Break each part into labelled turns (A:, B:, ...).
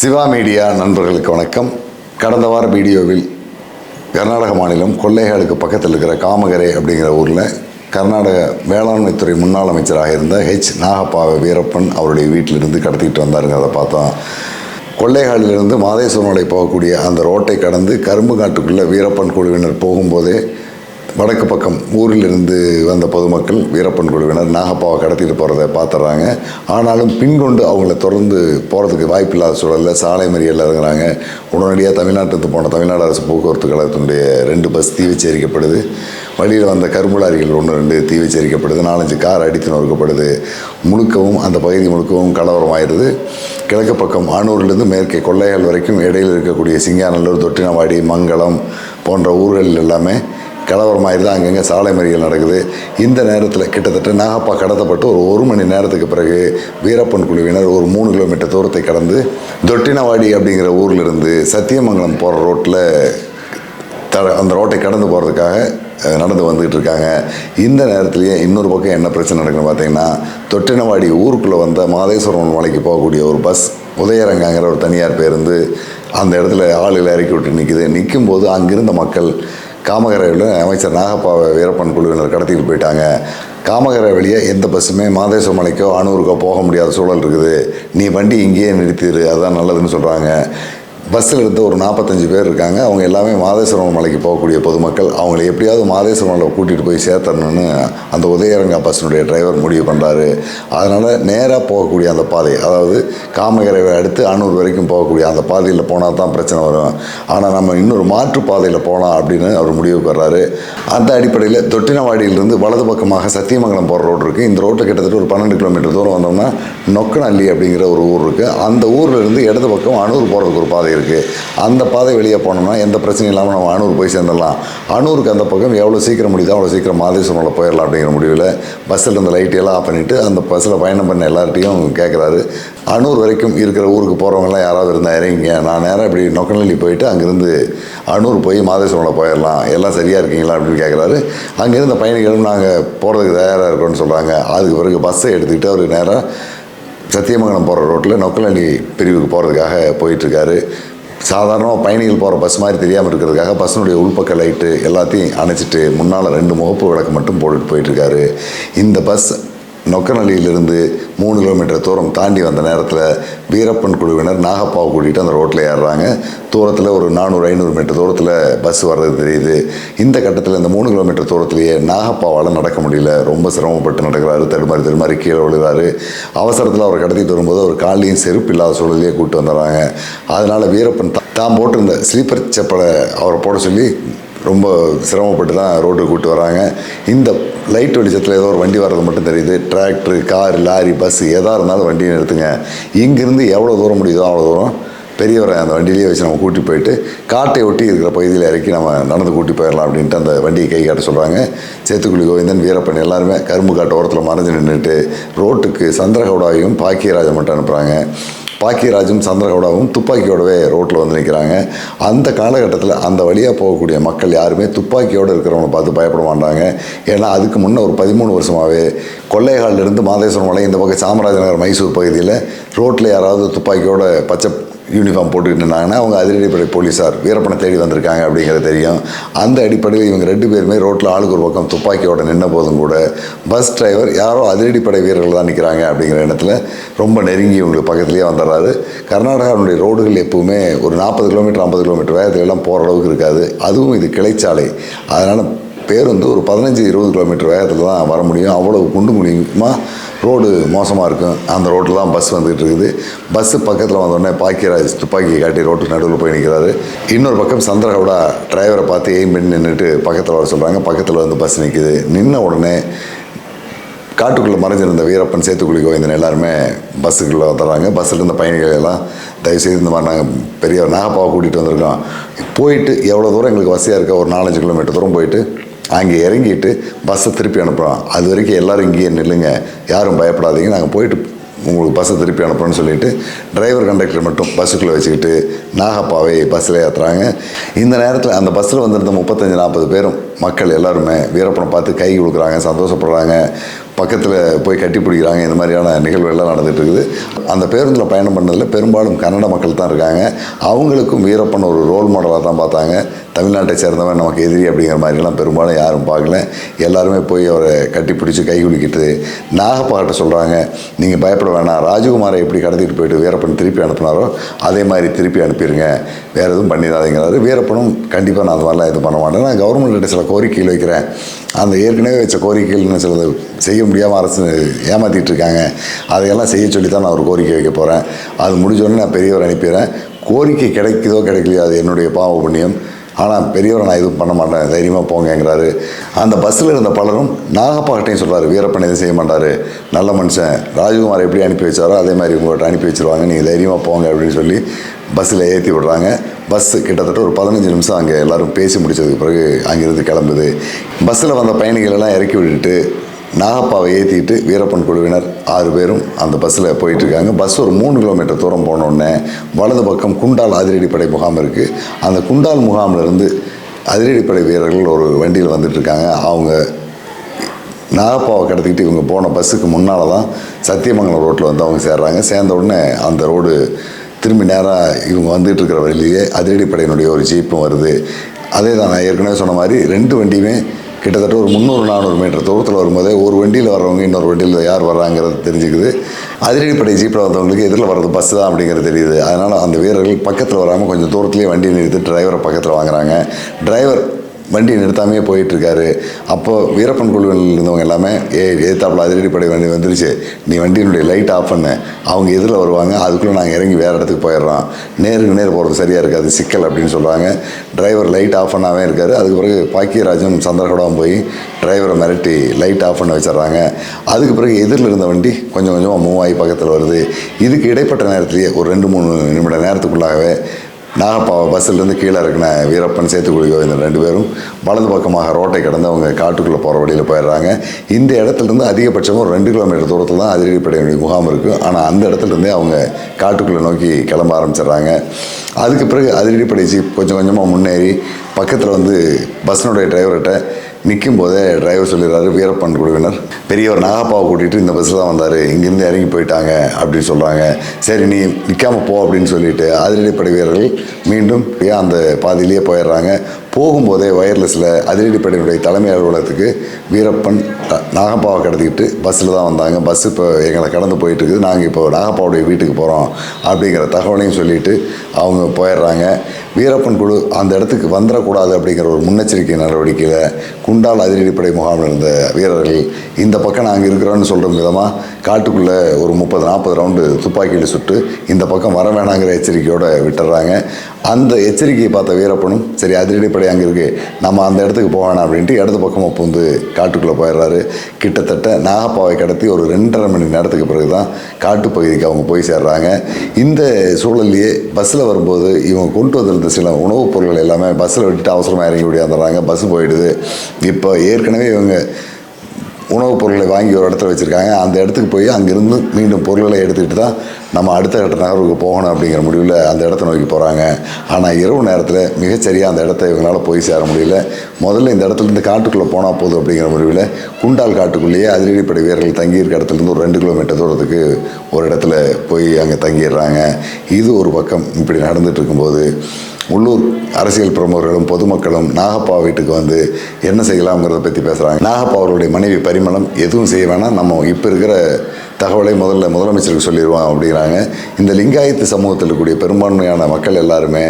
A: Siva media நண்பர்களுக்கு வணக்கம். கடந்த வார வீடியோவில் கர்நாடக மாநிலம் கொள்ளைகளுக்கு பக்கத்தில் இருக்கிற காமகரை அப்படிங்கிற ஊரில் கர்நாடக வேளாண்மைத்துறை முன்னாள் அமைச்சராக இருந்த ஹெச் நாகப்பாவ வீரப்பன் அவருடைய வீட்டிலிருந்து கடத்திட்டு வந்தாருங்கிறத பார்த்தோம் கொள்ளைகாலிலிருந்து மாதேஸ்வரம் மலை போகக்கூடிய அந்த ரோட்டை கடந்து கரும்பு காட்டுக்குள்ளே வீரப்பன் குழுவினர் போகும்போதே வடக்கு பக்கம் ஊரிலிருந்து வந்த பொதுமக்கள் வீரப்பன் குழுவினர் நாகப்பாவை கடத்திட்டு போகிறத பார்த்துட்றாங்க ஆனாலும் பின்கொண்டு அவங்கள தொடர்ந்து போகிறதுக்கு வாய்ப்பில்லாத சூழலில் சாலை மறியலில் இறங்குறாங்க. உடனடியாக தமிழ்நாட்டுக்கு போன தமிழ்நாடு அரசு போக்குவரத்து கழகத்தினுடைய ரெண்டு பஸ் தீ வச்சரிக்கப்படுது வழியில் வந்த கரும்புலாரிகள் ஒன்று ரெண்டு தீ வச்சரிக்கப்படுது நாலஞ்சு கார் அடித்து நொறுக்கப்படுது. முழுக்கவும் அந்த பகுதி முழுக்கவும் கலவரம் ஆயிடுது கிழக்கு பக்கம் ஆனூர்லேருந்து மேற்கே கொள்ளையால் வரைக்கும் இடையில் இருக்கக்கூடிய சிங்காநல்லூர் தொட்டினவாடி மங்களம் போன்ற ஊர்கள் எல்லாமே கலவரமாயிருது அங்கங்கே சாலை மறியல் நடக்குது. இந்த நேரத்தில் கிட்டத்தட்ட நாகப்பா கடத்தப்பட்டு ஒரு ஒரு மணி நேரத்துக்கு பிறகு வீரப்பன் குழுவினர் ஒரு மூணு கிலோமீட்டர் தூரத்தை கடந்து தொட்டினவாடி அப்படிங்கிற ஊர்லேருந்து சத்தியமங்கலம் போகிற ரோட்டில் த அந்த ரோட்டை கடந்து போகிறதுக்காக நடந்து வந்துக்கிட்டு இருக்காங்க. இந்த நேரத்துலேயே இன்னொரு பக்கம் என்ன பிரச்சனை நடக்குன்னு பார்த்தீங்கன்னா தொட்டினவாடி ஊருக்குள்ளே வந்த மாதேஸ்வரன் மலைக்கு போகக்கூடிய ஒரு பஸ் உதயரங்காங்கிற ஒரு தனியார் பேருந்து அந்த இடத்துல ஆளுகளை இறக்கி விட்டு நிற்குது நிற்கும் போது அங்கிருந்த மக்கள் காமகரையில் அமைச்சர் நாகப்பாவை வீரப்பன் குழுவினர் கடத்திட்டு போயிட்டாங்க. காமகரை வழியே எந்த பஸ்ஸுமே மாதேசமலைக்கோ அனூருக்கோ போக முடியாத சூழல் இருக்குது. நீ வண்டி இங்கேயே நிறுத்திடு அதுதான் நல்லதுன்னு சொல்கிறாங்க பஸ்ஸில் இருந்த ஒரு நாற்பத்தஞ்சு பேர் இருக்காங்க. அவங்க எல்லாமே மாதேஸ்வரம் மலைக்கு போகக்கூடிய பொதுமக்கள். அவங்களை எப்படியாவது மாதேஸ்வரம் மலை கூட்டிகிட்டு போய் சேர்த்தரணும்னு அந்த உதயரங்கா பஸ்ஸினுடைய டிரைவர் முடிவு பண்ணுறாரு அதனால் நேராக போகக்கூடிய அந்த பாதை அதாவது காமகரைவை அடுத்து அன்னூர் வரைக்கும் போகக்கூடிய அந்த பாதையில் போனால் தான் பிரச்சனை வரும். ஆனால் நம்ம இன்னொரு மாற்று பாதையில் போகலாம் அப்படின்னு அவர் முடிவுக்கு வர்றாரு அந்த அடிப்படையில் தொட்டினவாடியிலிருந்து வலது பக்கமாக சத்தியமங்கலம் போகிற ரோடு இருக்குது இந்த ரோட்டில் கிட்டத்தட்ட ஒரு பன்னெண்டு கிலோமீட்டர் தூரம் வந்தோம்னா நொக்கனல்லி அப்படிங்கிற ஒரு ஊர் இருக்குது அந்த ஊர்லேருந்து இடது பக்கம் அனூர் போகிறதுக்கு ஒரு பாதை இருக்குது அந்த பாதை வெளியே போனோம்னா எந்த பிரச்சனையும் இல்லாமல் நம்ம அணூர் போய் சேர்ந்துடலாம். அணூருக்கு அந்த பக்கம் எவ்வளோ சீக்கிரம் முடியுதோ அவ்வளோ சீக்கிரம் மாதேஸ்வரனில் போயிடலாம் அப்படிங்கிற முடிவில் பஸ்ஸில் இருந்த லைட்டையெல்லாம் ஆஃப் பண்ணிவிட்டு அந்த பஸ்ஸில் பயணம் பண்ண எல்லார்ட்டையும் கேட்குறாரு அனூர் வரைக்கும் இருக்கிற ஊருக்கு போகிறவங்கலாம் யாராவது இருந்தால் இறங்கிங்க. நான் நேராக இப்படி நொக்கநல்லி போயிட்டு அங்கேருந்து அனூர் போய் மாதேஸ்வரனில் போயிடலாம். எல்லாம் சரியாக இருக்கீங்களா அப்படின்னு கேட்குறாரு அங்கேருந்து பயணிகளும் நாங்கள் போகிறதுக்கு தயாராக இருக்கோம்னு சொல்கிறாங்க அதுக்கு பிறகு பஸ்ஸை எடுத்துக்கிட்டு அவர் நேராக சத்தியமங்கலம் போகிற ரோட்டில் நொக்கலண்டி பிரிவுக்கு போகிறதுக்காக போயிட்டுருக்காரு சாதாரணமாக பயணிகள் போகிற பஸ் மாதிரி தெரியாமல் இருக்கிறதுக்காக பஸ்ஸினுடைய உள்பக்க லைட்டு எல்லாத்தையும் அணைச்சிட்டு முன்னால் ரெண்டு முகப்பு விளக்கு மட்டும் போட்டுட்டு போயிட்டுருக்காரு இந்த பஸ் நொக்கநல்லியிலிருந்து மூணு கிலோமீட்டர் தூரம் தாண்டி வந்த நேரத்தில் வீரப்பன் குழுவினர் நாகப்பாவை கூட்டிகிட்டு அந்த ரோட்டில் ஏறுறாங்க. தூரத்தில் ஒரு நானூறு ஐநூறு மீட்டர் தூரத்தில் பஸ் வர்றது தெரியுது. இந்த கட்டத்தில் இந்த மூணு கிலோமீட்டர் தூரத்துலேயே நாகப்பாவால் நடக்க முடியல. ரொம்ப சிரமப்பட்டு நடக்கிறாரு. தடுமாறி தடுமாறி கீழே விழுகிறாரு. அவசரத்தில் அவர் கடத்திட்டு வரும்போது அவர் காலையும் செருப்பு இல்லாத சூழலையே கூப்பிட்டு வந்துடுறாங்க அதனால் வீரப்பன் தான் போட்டிருந்த ஸ்லீப்பர் செப்பலை அவரை போட சொல்லி ரொம்ப சிரமப்பட்டு தான் ரோட்டுக்கு கூப்பிட்டு வராங்க. இந்த லைட் வெளிச்சத்தில் ஏதோ ஒரு வண்டி வர்றது மட்டும் தெரியுது. டிராக்டர் கார் லாரி பஸ் எதாக இருந்தாலும் வண்டியை நிறுத்துங்க. இங்கேருந்து எவ்வளோ தூரம் முடியுதோ அவ்வளோ தூரம் பெரியவரை அந்த வண்டியிலேயே வச்சு நம்ம கூட்டி போயிட்டு காட்டை ஒட்டி இருக்கிற பகுதியில் இறக்கி நம்ம நடந்து கூட்டி போயிடலாம் அப்படின்ட்டு அந்த வண்டியை கை காட்ட சொல்கிறாங்க சேத்துக்குழி கோவிந்தன் வீரப்பன் எல்லாருமே கரும்பு காட்டு ஓரத்தில் மறைஞ்சு நின்றுட்டு ரோட்டுக்கு சந்திரகவுடாவையும் பாக்கியராஜை மட்டும் அனுப்புகிறாங்க பாக்கியராஜும் சந்திரகவுடாவும் துப்பாக்கியோடவே ரோட்டில் வந்து நிற்கிறாங்க அந்த காலகட்டத்தில் அந்த வழியாக போகக்கூடிய மக்கள் யாருமே துப்பாக்கியோடு இருக்கிறவங்களை பார்த்து பயப்பட மாட்டாங்க. ஏன்னா அதுக்கு முன்னே ஒரு பதிமூணு வருஷமாகவே கொள்ளைகாலிலிருந்து மாதேஸ்வரம் மலை இந்த பக்கம் சாமராஜநகர் மைசூர் பகுதியில் ரோட்டில் யாராவது துப்பாக்கியோட பச்சை யூனிஃபார்ம் போட்டுக்கிட்டு இருந்தாங்கன்னா அவங்க அதிரடிப்படை போலீஸார் வீரப்பனை தேடி வந்திருக்காங்க அப்படிங்கிறது தெரியும். அந்த அடிப்படையில் இவங்க ரெண்டு பேருமே ரோட்டில் ஆளுக்கு ஒரு பக்கம் துப்பாக்கியோட நின்ன போதும் கூட பஸ் டிரைவர் யாரோ அதிரடிப்படை வீரர்கள் தான் நிற்கிறாங்க அப்படிங்கிற எண்ணத்தில் ரொம்ப நெருங்கி இவங்களுக்கு பக்கத்துலேயே வந்துடுறாரு. கர்நாடகாவுடைய ரோடுகள் எப்பவுமே ஒரு நாற்பது கிலோமீட்டர் ஐம்பது கிலோமீட்டர் வேகத்துல எல்லாம் போகிற அளவுக்கு இருக்காது. அதுவும் இது கிளைச்சாலை. அதனால் பேருந்து ஒரு பதினஞ்சு இருபது கிலோமீட்டர் வேகத்தில் தான் வர முடியும். அவ்வளோ குண்டு குழியுமா ரோடு மோசமாக இருக்கும் அந்த ரோட்டில் தான் பஸ் வந்துகிட்டு இருக்குது. பஸ்ஸு பக்கத்தில் வந்தோடனே பாக்கியராஜ் துப்பாக்கி காட்டி ரோட்டு நடுவில் போய் நிற்கிறாரு இன்னொரு பக்கம் சந்திரகவுடா டிரைவரை பார்த்து எய்ம் பண்ணி நின்றுட்டு பக்கத்தில் வர சொல்கிறாங்க பக்கத்தில் வந்து பஸ் நிற்கிது நின்ன உடனே காட்டுக்குள்ளே மறைஞ்சிருந்த வீரப்பன் சேத்துக்குழி கோவிந்தன் எல்லாருமே பஸ்ஸுக்குள்ளே வந்துடுறாங்க பஸ்ஸில் இருந்த பயணிகள் எல்லாம் தயவுசெய்து இந்த மாதிரி நாங்கள் பெரிய நாகப்பாவை கூட்டிகிட்டு வந்திருக்கோம். போயிட்டு எவ்வளோ தூரம் எங்களுக்கு வசதியாக இருக்க ஒரு நாலஞ்சு கிலோமீட்டர் தூரம் போயிட்டு அங்கே இறங்கிட்டு பஸ்ஸை திருப்பி அனுப்புகிறோம் அது வரைக்கும் எல்லோரும் இங்கேயே நில்லுங்க. யாரும் பயப்படாதீங்க. நாங்கள் போயிட்டு உங்களுக்கு பஸ்ஸை திருப்பி அனுப்புறோன்னு சொல்லிட்டு டிரைவர் கண்டக்டர் மட்டும் பஸ்ஸுக்குள்ளே வச்சுக்கிட்டு நாகப்பாவை பஸ்ஸில் ஏற்றுறாங்க இந்த நேரத்தில் அந்த பஸ்ஸில் வந்திருந்த முப்பத்தஞ்சு நாற்பது பேரும் மக்கள் எல்லாருமே வீரப்பனை பார்த்து கை கொடுக்குறாங்க சந்தோஷப்படுறாங்க. பக்கத்தில் போய் கட்டி பிடிக்கிறாங்க. இந்த மாதிரியான நிகழ்வுகள்லாம் நடந்துகிட்டு இருக்குது அந்த பேருந்தில் பயணம் பண்ணதில் பெரும்பாலும் கன்னட மக்கள் தான் இருக்காங்க. அவங்களுக்கும் வீரப்பன் ஒரு ரோல் மாடலாக தான் பார்த்தாங்க. தமிழ்நாட்டை சேர்ந்தவன் நமக்கு எதிரி அப்படிங்கிற மாதிரிலாம் பெரும்பாலும் யாரும் பார்க்கல. எல்லாருமே போய் அவரை கட்டி பிடிச்சி கை குலுக்கிட்டு நாகப்பாட்ட சொல்கிறாங்க நீங்கள் பயப்பட வேணாம். ராஜகுமாரை எப்படி கடத்திட்டு போயிட்டு வீரப்பன் திருப்பி அனுப்புனாரோ அதே மாதிரி திருப்பி அனுப்பிடுங்க வேறு எதுவும் பண்ணிடாதீங்கிறாரு. வீரப்பனும் கண்டிப்பாக நான் அது மாதிரிலாம் இது பண்ண மாட்டேன். நான் கவர்மெண்ட்டில் சில கோரிக்கைகள் வைக்கிறேன். அந்த ஏற்கனவே வச்ச கோரிக்கைகள் சில செய்ய முடியாமல் அரசு ஏமாற்றிட்டு இருக்காங்க. அதையெல்லாம் செய்ய சொல்லி தான் நான் ஒரு கோரிக்கை வைக்க போகிறேன் அது முடிஞ்சோடனே நான் பெரியவர் அனுப்பிடுறேன். கோரிக்கை கிடைக்குதோ கிடைக்கலையோ அது என்னுடைய பாவ புண்ணியம். ஆனால் பெரியவரை நான் எதுவும் பண்ண மாட்டேன். தைரியமாக போங்கங்கிறாரு. அந்த பஸ்ஸில் இருந்த பலரும் நாகப்பாக்கிட்டையும் சொல்கிறாரு வீரப்பன் எதுவும் செய்ய மாட்டார். நல்ல மனுஷன். ராஜகுமார் எப்படி அனுப்பி வச்சாரோ அதே மாதிரி உங்கள்கிட்ட அனுப்பி வச்சுருவாங்க. நீங்கள் தைரியமாக போங்க அப்படின்னு சொல்லி பஸ்ஸில் ஏற்றி விடுறாங்க. பஸ்ஸு கிட்டத்தட்ட ஒரு பதினஞ்சு நிமிஷம் அங்கே எல்லோரும் பேசி முடிச்சதுக்கு பிறகு அங்கேருந்து கிளம்புது. பஸ்ஸில் வந்த பயணிகள் எல்லாம் இறக்கி விட்டுட்டு நாகப்பாவை ஏற்றிட்டு வீரப்பன் குழுவினர் ஆறு பேரும் அந்த பஸ்ஸில் போயிட்டுருக்காங்க. பஸ் ஒரு மூணு கிலோமீட்டர் தூரம் போனோடனே வலது பக்கம் குண்டால் அதிரடிப்படை முகாம் இருக்குது அந்த குண்டால் முகாமிலிருந்து அதிரடிப்படை வீரர்கள் ஒரு வண்டியில் வந்துட்டுருக்காங்க. அவங்க நாகப்பாவை கடத்திக்கிட்டு இவங்க போன பஸ்ஸுக்கு முன்னால் தான் சத்தியமங்கலம் ரோட்டில் வந்து அவங்க சேர்றாங்க. சேர்ந்த உடனே அந்த ரோடு திரும்பி நேராக இவங்க வந்துட்டு இருக்கிற வழியிலேயே அதிரடிப்படையினுடைய ஒரு ஜீப்பும் வருது. அதே தான் நான் ஏற்கனவே சொன்ன மாதிரி ரெண்டு வண்டியுமே கிட்டத்தட்ட ஒரு முந்நூறு நானூறு மீட்டர் தூரத்தில் வரும்போதே ஒரு வண்டியில் வர்றவங்க இன்னொரு வண்டியில் யார் வர்றாங்கிறது தெரிஞ்சுக்குது. அதிரடிப்படை ஜீப்பில் வந்தவங்களுக்கு எதிரில் வர்றது பஸ் தான் அப்படிங்கிறது தெரியுது. அதனால் அந்த வீரர்கள் பக்கத்தில் வராமல் கொஞ்சம் தூரத்துலேயே வண்டி நிறுத்தி டிரைவரை பக்கத்தில் வாங்குறாங்க. டிரைவர் வண்டி நிறுத்தாமையே போயிட்டுருக்காரு. அப்போது வீரப்பன் குழுவில் இருந்தவங்க எல்லாமே ஏ ஏத்தாப்புல அதிரடிப்படை வண்டி வந்துருச்சு. நீ வண்டியினுடைய லைட் ஆஃப் பண்ண. அவங்க எதிரில் வருவாங்க. அதுக்குள்ளே நாங்கள் இறங்கி வேறு இடத்துக்கு போயிடுறோம். நேருக்கு நேர் போகிறது சரியாக இருக்காது. சிக்கல் அப்படின்னு சொல்கிறாங்க டிரைவர் லைட் ஆஃப் பண்ணாமே இருக்கார். அதுக்கு பிறகு பாக்கியராஜன் சந்திரகடம் போய் டிரைவரை மிரட்டி லைட் ஆஃப் பண்ண வச்சிடுறாங்க. அதுக்கு பிறகு எதிரில் இருந்த வண்டி கொஞ்சம் கொஞ்சமாக மூவ் ஆகி பக்கத்தில் வருது. இதுக்கு இடைப்பட்ட நேரத்துலேயே ஒரு ரெண்டு மூணு நிமிட நேரத்துக்குள்ளாகவே நாகப்பாவை பஸ்ஸிலேருந்து கீழே இறக்குன வீரப்பன் சேத்துக்குடி கோவிந்தன் ரெண்டு பேரும் வலது பக்கமாக ரோட்டை கடந்து அவங்க காட்டுக்குள்ளே போகிற வழியில் போயிடுறாங்க. இந்த இடத்துலேருந்து அதிகபட்சமாக ஒரு ரெண்டு கிலோமீட்டர் தூரத்தில் தான் அதிரடிப்படையினுடைய முகாம் இருக்குது ஆனால் அந்த இடத்துலேருந்தே அவங்க காட்டுக்குள்ளே நோக்கி கிளம்ப ஆரம்பிச்சிடுறாங்க. அதுக்கு பிறகு அதிரடிப்படை கொஞ்சம் கொஞ்சமாக முன்னேறி பக்கத்தில் வந்து பஸ்ஸினுடைய டிரைவர்கிட்ட நிற்கும் போதே டிரைவர் சொல்லிடுறாரு வீரப்பன் குழுவினர். பெரியவர் நாகப்பாவை கூட்டிகிட்டு இந்த பஸ்ஸில் தான் வந்தார். இங்கேருந்து இறங்கி போயிட்டாங்க அப்படின்னு சொல்கிறாங்க சரி நீ நிற்காம போ அப்படின்னு சொல்லிட்டு அதிரடிப்படை வீரர்கள் மீண்டும் ஏன் அந்த பாதியிலேயே போயிடுறாங்க? போகும்போதே ஒயர்லெஸ்ஸில் அதிரடிப்படையினுடைய தலைமை அலுவலகத்துக்கு வீரப்பன் நாகப்பாவை கடத்திக்கிட்டு பஸ்ஸில் தான் வந்தாங்க. பஸ் இப்போ எங்களை கடந்து போயிட்டு இருக்குது நாங்கள் இப்போ நாகப்பாவுடைய வீட்டுக்கு போகிறோம் அப்படிங்கிற தகவலையும் சொல்லிட்டு அவங்க போயிடுறாங்க. வீரப்பன் குழு அந்த இடத்துக்கு வந்துடக்கூடாது அப்படிங்கிற ஒரு முன்னெச்சரிக்கை நடவடிக்கையில் குண்டால் அதிரடிப்படை முகாமில் இருந்த வீரர்கள் இந்த பக்கம் நாங்கள் இருக்கிறோன்னு சொல்கிற விதமாக காட்டுக்குள்ளே ஒரு முப்பது நாற்பது ரவுண்டு துப்பாக்கியில் சுட்டு இந்த பக்கம் வர வேணாங்கிற எச்சரிக்கையோடு விட்டுறாங்க. அந்த எச்சரிக்கையை பார்த்த வீரப்பனும் சரி அதிரடிப்படை அங்கே இருக்குது நம்ம அந்த இடத்துக்கு போகணும் அப்படின்ட்டு இடது பக்கமாக பூந்து காட்டுக்குள்ளே போயிடுறாரு. கிட்டத்தட்ட நாகப்பாவை கடத்தி ஒரு ரெண்டரை மணி நேரத்துக்கு பிறகு தான் காட்டுப்பகுதிக்கு அவங்க போய் சேர்றாங்க. இந்த சூழல்லையே பஸ்ஸில் வரும்போது இவங்க கொண்டு வந்திருந்த சில உணவுப் பொருட்கள் எல்லாமே பஸ்ஸில் விட்டுட்டு அவசரமாக இறங்கி ஓடியாந்துடுறாங்க பஸ் போயிடுது. இப்போ ஏற்கனவே இவங்க உணவுப் பொருளை வாங்கி ஒரு இடத்துல வச்சுருக்காங்க. அந்த இடத்துக்கு போய் அங்கேருந்து மீண்டும் பொருள்களை எடுத்துக்கிட்டு தான் நம்ம அடுத்த கட்ட நகர்வுக்கு போகணும் அப்படிங்கிற முடிவில் அந்த இடத்த நோக்கி போகிறாங்க ஆனால் இரவு நேரத்தில் மிகச்சரியாக அந்த இடத்த இவங்களால் போய் சேர முடியல. முதல்ல இந்த இடத்துலேருந்து காட்டுக்குள்ளே போனால் போதும் அப்படிங்கிற முடிவில் குண்டால் காட்டுக்குள்ளேயே அதிரடிப்படை வீரர்கள் தங்கியிருக்க இடத்துலேருந்து ஒரு ரெண்டு கிலோமீட்டர் தூரத்துக்கு ஒரு இடத்துல போய் அங்கே தங்கிடுறாங்க. இது ஒரு பக்கம் இப்படி நடந்துகிட்ருக்கும்போது உள்ளூர் அரசியல் பிரமுகர்களும் பொதுமக்களும் நாகப்பா வீட்டுக்கு வந்து என்ன செய்யலாம்ங்கிறத பற்றி பேசுகிறாங்க நாகப்பா அவருடைய மனைவி பரிமளம் எதுவும் செய்ய வேணாம். நம்ம இப்போ இருக்கிற தகவலை முதல்ல முதலமைச்சருக்கு சொல்லிடுவோம் அப்படிங்கிறாங்க. இந்த லிங்காயத்து சமூகத்தில் இருக்கக்கூடிய பெரும்பான்மையான மக்கள் எல்லாருமே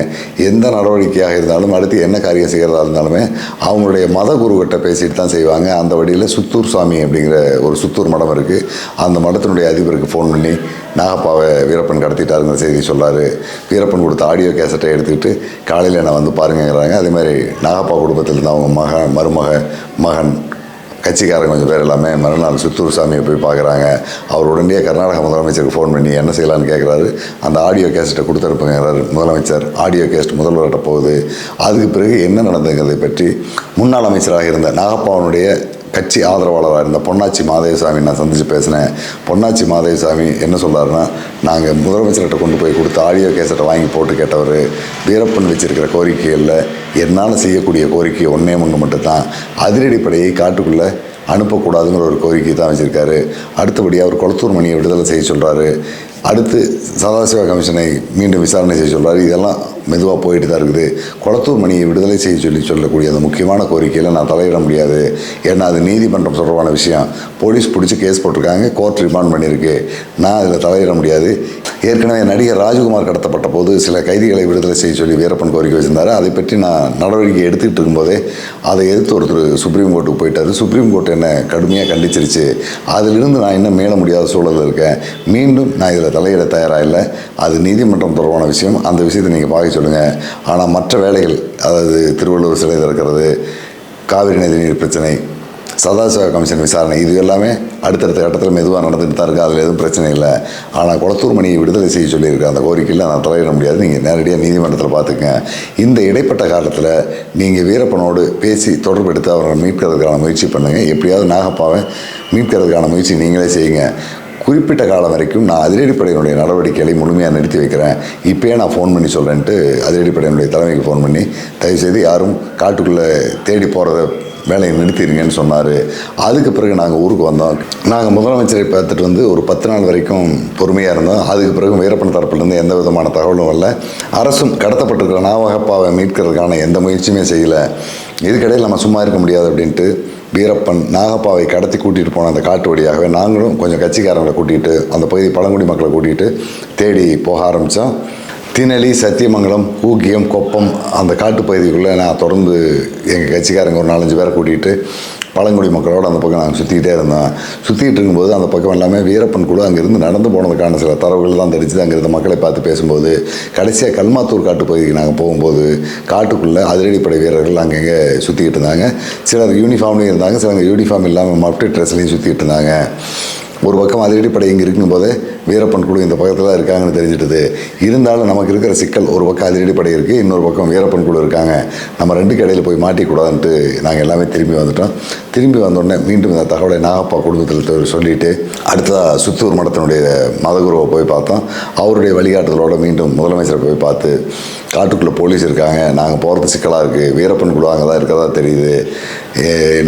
A: எந்த நடவடிக்கையாக இருந்தாலும் அடுத்து என்ன காரியம் செய்கிறதா இருந்தாலுமே அவங்களுடைய மத குருக்கிட்ட பேசிட்டு தான் செய்வாங்க. அந்த வழியில் சுத்தூர் சுவாமி அப்படிங்கிற ஒரு சுத்தூர் மடம் இருக்குது அந்த மடத்தினுடைய அதிபருக்கு ஃபோன் பண்ணி நாகப்பாவை வீரப்பன் கடத்திட்டாருங்கிற செய்தி சொல்கிறார் வீரப்பன் கொடுத்த ஆடியோ கேசட்டை எடுத்துக்கிட்டு காலையில் என்னை வந்து பாருங்கிறாங்க அதே மாதிரி நாகப்பா குடும்பத்தில் இருந்த அவங்க மகன் மருமக மகன் கட்சிக்காரங்க கொஞ்சம் பேர் எல்லாமே மறுநாள் சித்தூர் சாமியை போய் பார்க்குறாங்க. அவர் உடனடியே கர்நாடக முதலமைச்சருக்கு ஃபோன் பண்ணி என்ன செய்யலான்னு கேட்குறாரு அந்த ஆடியோ கேஸ்ட்டை கொடுத்துருப்புங்கிறாரு முதலமைச்சர். ஆடியோ கேஸ்ட் முதல்வர்கிட்ட போகுது. அதுக்கு பிறகு என்ன நடந்ததுங்கிறதை பற்றி முன்னாள் அமைச்சராக இருந்த நாகப்பாவனுடைய கட்சி ஆதரவாளராக இருந்த பொன்னாச்சி மாதேசாமி நான் சந்தித்து பேசினேன். பொன்னாச்சி மாதேசாமி என்ன சொல்கிறாருன்னா நாங்கள் முதலமைச்சர்கிட்ட கொண்டு போய் கொடுத்து ஆடியோ கேசட்டை வாங்கி போட்டு கேட்டவர் வீரப்பன் வச்சிருக்கிற கோரிக்கைகளில் என்னால் செய்யக்கூடிய கோரிக்கை ஒன்றே ஒன்று மட்டும்தான். அதிரடிப்படையை காட்டுக்குள்ளே அனுப்பக்கூடாதுங்கிற ஒரு கோரிக்கை தான் வச்சுருக்காரு. அடுத்தபடியாக அவர் கொளத்தூர் மணியை விடுதலை செய்ய சொல்கிறாரு அடுத்து சதாசிவ கமிஷனை மீண்டும் விசாரணை செய்ய சொல்கிறாரு இதெல்லாம் மெதுவாக போயிட்டு தான் இருக்குது. கொளத்தூர் மணியை விடுதலை செய்ய சொல்லி சொல்லக்கூடிய அந்த முக்கியமான கோரிக்கையில் நான் தலையிட முடியாது. ஏன்னா அது நீதிமன்றம் தொடர்பான விஷயம். போலீஸ் பிடிச்சி கேஸ் போட்டிருக்காங்க. கோர்ட் ரிமாண்ட் பண்ணியிருக்கு. நான் அதில் தலையிட முடியாது. ஏற்கனவே நடிகர் ராஜ்குமார் கடத்தப்பட்ட போது சில கைதிகளை விடுதலை செய்ய சொல்லி வீரப்பன் கோரிக்கை வச்சிருந்தார். அதை பற்றி நான் நடவடிக்கை எடுத்துக்கிட்டு இருக்கும்போதே அதை எதிர்த்து ஒருத்தர் சுப்ரீம் கோர்ட்டுக்கு போயிட்டார். சுப்ரீம் கோர்ட் என்னை கடுமையாக கண்டிச்சிருச்சு. அதிலிருந்து நான் இன்னும் மீள முடியாத சூழலில் இருக்கேன். மீண்டும் நான் இதில் தலையிட தயாராக இல்லை. அது நீதிமன்றம் தொடர்பான விஷயம். அந்த விஷயத்தை நீங்கள் பார்க்க சொல்லுங்கள் ஆனால் மற்ற வேலைகள் அதாவது திருவள்ளுவர் சிலை திறக்கிறது காவிரி நதிநீர் பிரச்சனை சதாசிவ கமிஷன் விசாரணை இது எல்லாமே அடுத்தடுத்த கட்டத்தில் மெதுவாக நடந்துட்டு தான் இருக்குது அதில் எதுவும் பிரச்சனை இல்லை. ஆனால் குளத்தூர் மணியை விடுதலை செய்ய சொல்லியிருக்கேன் அந்த கோரிக்கையில் நான் தலையிட முடியாது. நீங்கள் நேரடியாக நீதிமன்றத்தில் பார்த்துக்கங்க இந்த இடைப்பட்ட காலத்தில் நீங்கள் வீரப்பனோடு பேசி தொடர்பு எடுத்து அவரை மீட்கிறதுக்கான முயற்சி பண்ணுங்கள் எப்படியாவது நாகப்பாவை மீட்கிறதுக்கான முயற்சி நீங்களே செய்யுங்க. குறிப்பிட்ட காலம் வரைக்கும் நான் அதிரடிப்படையினுடைய நடவடிக்கைகளை முழுமையாக நிறுத்தி வைக்கிறேன். இப்போயே நான் ஃபோன் பண்ணி சொல்கிறேன்ட்டு அதிரடிப்படையினுடைய தலைமைக்கு ஃபோன் பண்ணி தயவுசெய்து யாரும் காட்டுக்குள்ளே தேடி போகிறத வேலையை நிறுத்திடுங்கன்னு சொன்னார். அதுக்கு பிறகு நாங்கள் ஊருக்கு வந்தோம். நாங்கள் முதலமைச்சரை பார்த்துட்டு வந்து ஒரு பத்து நாள் வரைக்கும் பொறுமையாக இருந்தோம். அதுக்கு பிறகு வீரப்பன் தரப்புலேருந்து எந்த விதமான தகவலும் வரல. அரசும் கடத்தப்பட்டிருக்கிற நாவகப்பாவை மீட்கிறதுக்கான எந்த முயற்சியுமே செய்யலை. இதுக்கிடையில் நம்ம சும்மா இருக்க முடியாது அப்படின்ட்டு வீரப்பன் நாகப்பாவை கடத்தி கூட்டிகிட்டு போன அந்த காட்டு வழியாகவே நாங்களும் கொஞ்சம் கட்சிக்காரங்களை கூட்டிகிட்டு அந்த பகுதி பழங்குடி மக்களை கூட்டிகிட்டு தேடி போக ஆரம்பித்தோம் தினலி சத்தியமங்கலம் ஊக்கியம் கொப்பம் அந்த காட்டு பகுதிக்குள்ளே நான் தொடர்ந்து எங்கள் கட்சிக்காரங்க ஒரு நாலஞ்சு பேரை கூட்டிகிட்டு பழங்குடி மக்களோடு அந்த பக்கம் நாங்கள் சுற்றிக்கிட்டே இருந்தோம். சுற்றிட்டு இருக்கும்போது அந்த பக்கம் எல்லாமே வீரப்பன் குழு அங்கேருந்து நடந்து போனதுக்கான சில தரவுகள் தான் தெரிஞ்சு அங்கே இருந்த மக்களை பார்த்து பேசும்போது கடைசியாக கல்மாத்தூர் காட்டு பகுதிக்கு நாங்கள் போகும்போது காட்டுக்குள்ளே அதிரடிப்படை வீரர்கள் அங்கங்கே சுற்றிக்கிட்டு இருந்தாங்க. சிலர் யூனிஃபார்ம்லேயும் இருந்தாங்க சிலங்க யூனிஃபார்ம் இல்லாமல் மப்டி ட்ரெஸ்லையும் சுற்றிக்கிட்டு இருந்தாங்க. ஒரு பக்கம் அதிரடிப்படை இங்கே இருக்கும்போது வீரப்பன் குழு இந்த பக்கத்தில் தான் இருக்காங்கன்னு தெரிஞ்சிட்டது. இருந்தாலும் நமக்கு இருக்கிற சிக்கல் ஒரு பக்கம் அதிரடி படை இருக்குது இன்னொரு பக்கம் வீரப்பன் குழு இருக்காங்க. நம்ம ரெண்டு கடையில் போய் மாட்டிக்கூடாதுன்ட்டு நாங்கள் எல்லாமே திரும்பி வந்துட்டோம். திரும்பி வந்தோடனே மீண்டும் இந்த தகவலை நாகப்பா குடும்பத்தில் சொல்லிட்டு அடுத்ததாக சுத்தூர் மடத்தினுடைய மதகுருவை போய் பார்த்தோம். அவருடைய வழிகாட்டுதலோடு மீண்டும் முதலமைச்சரை போய் பார்த்து காட்டுக்குள்ளே போலீஸ் இருக்காங்க நாங்கள் போகிறது சிக்கலாக இருக்குது வீரப்பன் குழு அங்கே தான் இருக்கிறதா தெரியுது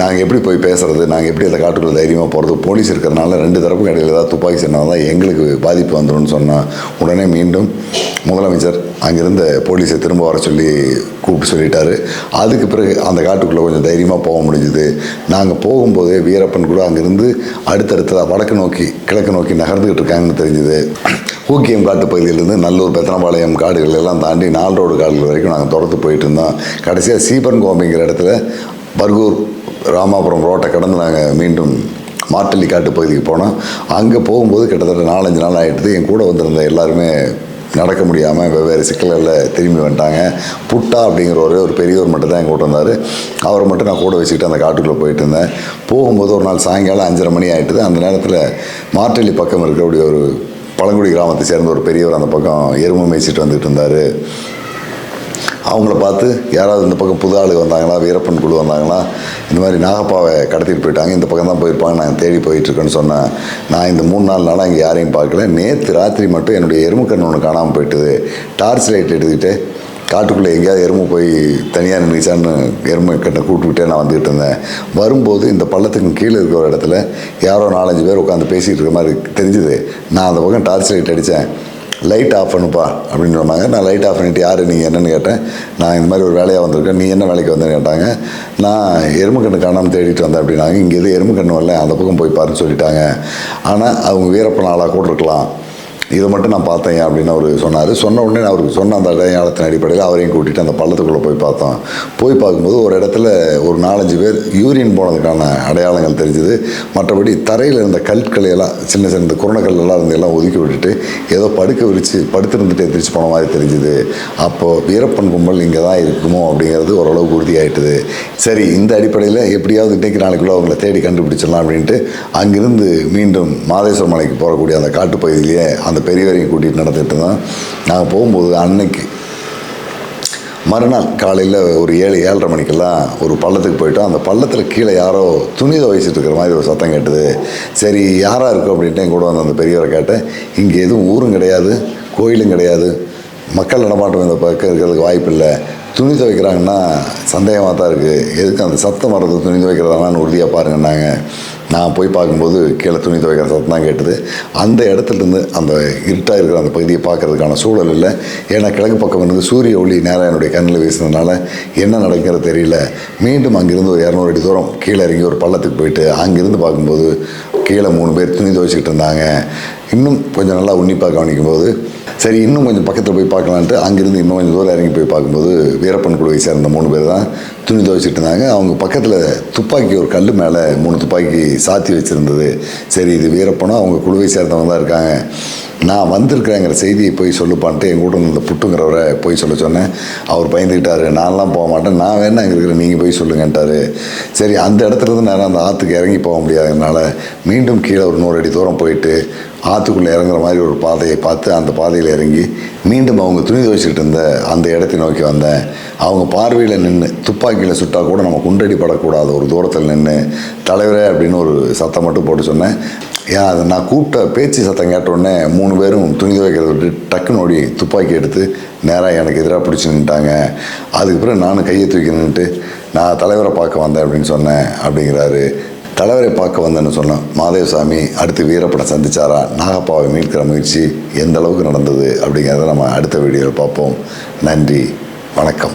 A: நாங்கள் எப்படி போய் பேசுறது நாங்கள் எப்படி அந்த காட்டுக்குள்ளே தைரியமாக போகிறது போலீஸ் இருக்கிறனால ரெண்டு தரப்புக்கு இடையில ஏதாவது துப்பாக்கி சொன்னால் தான் எங்களுக்கு பாதிப்பு வந்துடும் சொன்னால் உடனே மீண்டும் முதலமைச்சர் அங்கிருந்த போலீஸை திரும்ப வர சொல்லி கூப்பிட்டு சொல்லிட்டாரு. அதுக்கு பிறகு அந்த காட்டுக்குள்ளே கொஞ்சம் தைரியமாக போக முடிஞ்சுது. நாங்கள் போகும்போதே வீரப்பன் கூட அங்கேருந்து அடுத்தடுத்ததாக வடக்கு நோக்கி கிழக்கு நோக்கி நகர்ந்துக்கிட்டு இருக்காங்கன்னு தெரிஞ்சுது. ஊக்கியம் காட்டு பகுதியிலேருந்து நல்லூர் பெத்தனபாளையம் காடுகள் எல்லாம் தாண்டி நால் ரோடு காடுகள் வரைக்கும் நாங்கள் தொடர்ந்து போயிட்டு இருந்தோம். கடைசியாக சீபன் கோம்பிங்கிற இடத்துல பர்கூர் ராமாபுரம் ரோட்டை கடந்து நாங்கள் மீண்டும் மாட்டள்ளி காட்டு பகுதிக்கு போனோம். அங்கே போகும்போது கிட்டத்தட்ட நாலஞ்சு நாள் ஆகிட்டு என் கூட வந்திருந்த எல்லாருமே நடக்க முடியாமல் வெவ்வேறு சிக்கல்களில் திரும்பி வந்துட்டாங்க. புட்டா அப்படிங்கிற ஒரு ஒரு பெரியவர் மட்டும் தான் என் கூட வந்தார். அவரை மட்டும் நான் கூட வச்சுக்கிட்டு அந்த காட்டுக்குள்ளே போயிட்டு இருந்தேன். போகும்போது ஒரு நாள் சாயங்காலம் அஞ்சரை மணி ஆகிட்டுது அந்த நேரத்தில் மாட்டள்ளி பக்கம் இருக்கக்கூடிய ஒரு பழங்குடி கிராமத்தை சேர்ந்த ஒரு பெரியவர் அந்த பக்கம் எருமை மேய்ச்சிட்டு வந்துட்டு இருந்தார். அவங்கள பார்த்து யாராவது இந்த பக்கம் புது ஆளு வந்தாங்களா? வீரப்பன் குழு வந்தாங்களா? இந்த மாதிரி நாகப்பாவை கடத்திட்டு போயிட்டாங்க. இந்த பக்கம் தான் போயிருப்பாங்க. நாங்கள் தேடி போயிட்டுருக்கேன்னு சொன்னேன் நான் இந்த மூணு நாலு நாளாக இங்கே யாரையும் பார்க்கல. நேற்று ராத்திரி மட்டும் என்னுடைய எருமைக்கண் ஒன்று காணாமல் போயிட்டுது. டார்ச் லைட் எடுத்துக்கிட்டு காட்டுக்குள்ளே எங்கேயாவது எருமை போய் தனியாக நின்றுச்சான்னு எருமை கண்ணை கூப்பிட்டுக்கிட்டே நான் வந்துக்கிட்டு இருந்தேன். வரும்போது இந்த பள்ளத்துக்கு கீழே இருக்கிற ஒரு இடத்துல யாரோ நாலஞ்சு பேர் உட்காந்து பேசிகிட்டு இருக்க மாதிரி தெரிஞ்சுது. நான் அந்த பக்கம் டார்ச் லைட் அடித்தேன் லைட் ஆஃப் பண்ணுப்பா அப்படின்னு சொன்னாங்க நான் லைட் ஆஃப் பண்ணிட்டு யார் நீங்கள் என்னன்னு கேட்டேன். நான் இந்த மாதிரி ஒரு வேலையாக வந்திருக்கேன். நீ என்ன வேலைக்கு வந்தேன்னு கேட்டாங்க. நான் எருமைக்கண்ணு காணாமல் தேடிட்டு வந்தேன் அப்படின்னாங்க. இங்கே எது எருமைக்கண்ணு வரல. அந்த பக்கம் போய் பாருன்னு சொல்லிட்டாங்க. ஆனால் அவங்க வீரப்பன் ஆளாக கூட இருக்கலாம் இதை மட்டும் நான் பார்த்தேன் அப்படின்னு அவர் சொன்னார். சொன்ன உடனே நான் அவருக்கு சொன்ன அந்த அடையாளத்தின் அடிப்படையில் அவரையும் கூட்டிகிட்டு அந்த பள்ளத்துக்குள்ளே போய் பார்த்தோம். போய் பார்க்கும்போது ஒரு இடத்துல ஒரு நாலஞ்சு பேர் யூரின் போனதுக்கான அடையாளங்கள் தெரிஞ்சுது. மற்றபடி தரையில் இருந்த கற்களை சின்ன சின்ன குரணக்கல்லாம் இருந்து எல்லாம் ஒதுக்கி விட்டுட்டு ஏதோ படுக்க விரித்து படுத்திருந்துட்டு எந்திரிச்சு போன மாதிரி தெரிஞ்சுது. அப்போது வீரப்பன் கும்பல் இங்கே தான் இருக்குமோ அப்படிங்கிறது ஓரளவுக்கு உறுதியாயிட்டுது. சரி இந்த அடிப்படையில் எப்படியாவது இன்றைக்கு நாளைக்குள்ளே அவங்கள தேடி கண்டுபிடிச்சிடலாம் அப்படின்ட்டு அங்கிருந்து மீண்டும் மாதேஸ்வர மலைக்கு போகக்கூடிய அந்த காட்டுப்பகுதியிலேயே அந்த பெரியவரையும் கூட்டிகிட்டு நடந்துகிட்டு தான் நாங்கள் போகும்போது அன்னைக்கு மறுநாள் காலையில் ஒரு ஏழு ஏழரை மணிக்கெல்லாம் ஒரு பள்ளத்துக்கு போயிட்டோம். அந்த பள்ளத்தில் கீழே யாரோ துணி துவைச்சிட்டு இருக்கிற மாதிரி ஒரு சத்தம் கேட்டது. சரி யாராக இருக்கும் அப்படின்ட்டு என் கூட வந்து அந்த பெரியவரை கேட்டேன். இங்கே எதுவும் ஊரும் கிடையாது கோயிலும் கிடையாது. மக்கள் நடமாட்டம் இந்த பக்கம் இருக்கிறதுக்கு வாய்ப்பு இல்லை துணி துவைக்கிறாங்கன்னா சந்தேகமாக தான் இருக்குது எதுக்கு அந்த சத்தம் வர்றது துணி துவைக்கிறதான்னு உறுதியாக பாருங்கன்னாங்க. நான் போய் பார்க்கும்போது கீழே துணி துவைக்கிற சத்தம் தான் கேட்டது. அந்த இடத்துலேருந்து அந்த இருட்டாக இருக்கிற அந்த பகுதியை பார்க்கறதுக்கான சூழல் இல்லை. ஏன்னா கிழக்கு பக்கம் இருந்து சூரிய ஒளி நேராக என்னுடைய கண்ணில் வீசினதுனால என்ன நடக்கிறது தெரியல. மீண்டும் அங்கேருந்து ஒரு இரநூறு அடி தூரம் கீழே இறங்கி ஒரு பள்ளத்துக்கு போயிட்டு அங்கேருந்து பார்க்கும்போது கீழே மூணு பேர் துணி துவைச்சிக்கிட்டு இருந்தாங்க. இன்னும் கொஞ்சம் நல்லா உன்னிப்பாக கவனிக்கும்போது சரி இன்னும் கொஞ்சம் பக்கத்தில் போய் பார்க்கலான்ட்டு அங்கேருந்து இன்னும் கொஞ்சம் தூரம் இறங்கி போய் பார்க்கும்போது வீரப்பன் குழுவை சேர்ந்த மூணு பேர் தான் துணி துவைச்சிட்டு இருந்தாங்க. அவங்க பக்கத்தில் துப்பாக்கி ஒரு கல் மேலே மூணு துப்பாக்கி சாத்தி வச்சுருந்தது. சரி இது வீரப்பனும் அவங்க குழுவை சேர்ந்தவங்க தான் இருக்காங்க. நான் வந்திருக்கிறேங்கிற செய்தியை போய் சொல்லுப்பான்ட்டு என் கூட இருந்த புட்டுங்கிறவரை போய் சொல்ல சொன்னேன். அவர் பயந்துக்கிட்டாரு நான்லாம் போக மாட்டேன். நான் வேணா அங்கே இருக்கிற நீங்கள் போய் சொல்லுங்கன்ட்டாரு. சரி அந்த இடத்துல இருந்து நேரம் அந்த ஆற்றுக்கு இறங்கி போக முடியாததுனால மீண்டும் கீழே ஒரு நூறு அடி தூரம் போயிட்டு ஆற்றுக்குள்ளே இறங்குற மாதிரி ஒரு பாதையை பார்த்து அந்த பாதையில் இறங்கி மீண்டும் அவங்க துணி துவைச்சிக்கிட்டு இருந்த அந்த இடத்தை நோக்கி வந்தேன். அவங்க பார்வையில் நின்று துப்பாக்கியில் சுட்டால் கூட நம்ம குண்டடிப்படக்கூடாது. ஒரு தூரத்தில் நின்று தலைவரே அப்படின்னு ஒரு சத்தம் மட்டும் போட்டு சொன்னேன். ஏன் அதை நான் கூப்பிட்ட பேச்சு சத்தம் கேட்ட உடனே மூணு பேரும் துணி துவைக்கிறத விட்டு டக்குன்னு ஓடி துப்பாக்கி எடுத்து நேராக எனக்கு எதிராக பிடிச்சி நின்ட்டாங்க அதுக்கு பிறகு நானும் கையை தூக்கி நின்றுட்டு நான் தலைவரை பார்க்க வந்தேன் அப்படின்னு சொன்னேன் அப்படிங்கிறாரு. தலைவரை பார்க்க வந்தேன்னு சொன்னேன் மாதேவசாமி அடுத்து வீரப்பனை சந்திச்சாரா? நாகப்பாவை மீட்கிற முயற்சி எந்த அளவுக்கு நடந்தது? அப்படிங்கிறத நம்ம அடுத்த வீடியோவில் பார்ப்போம். நன்றி. வணக்கம்.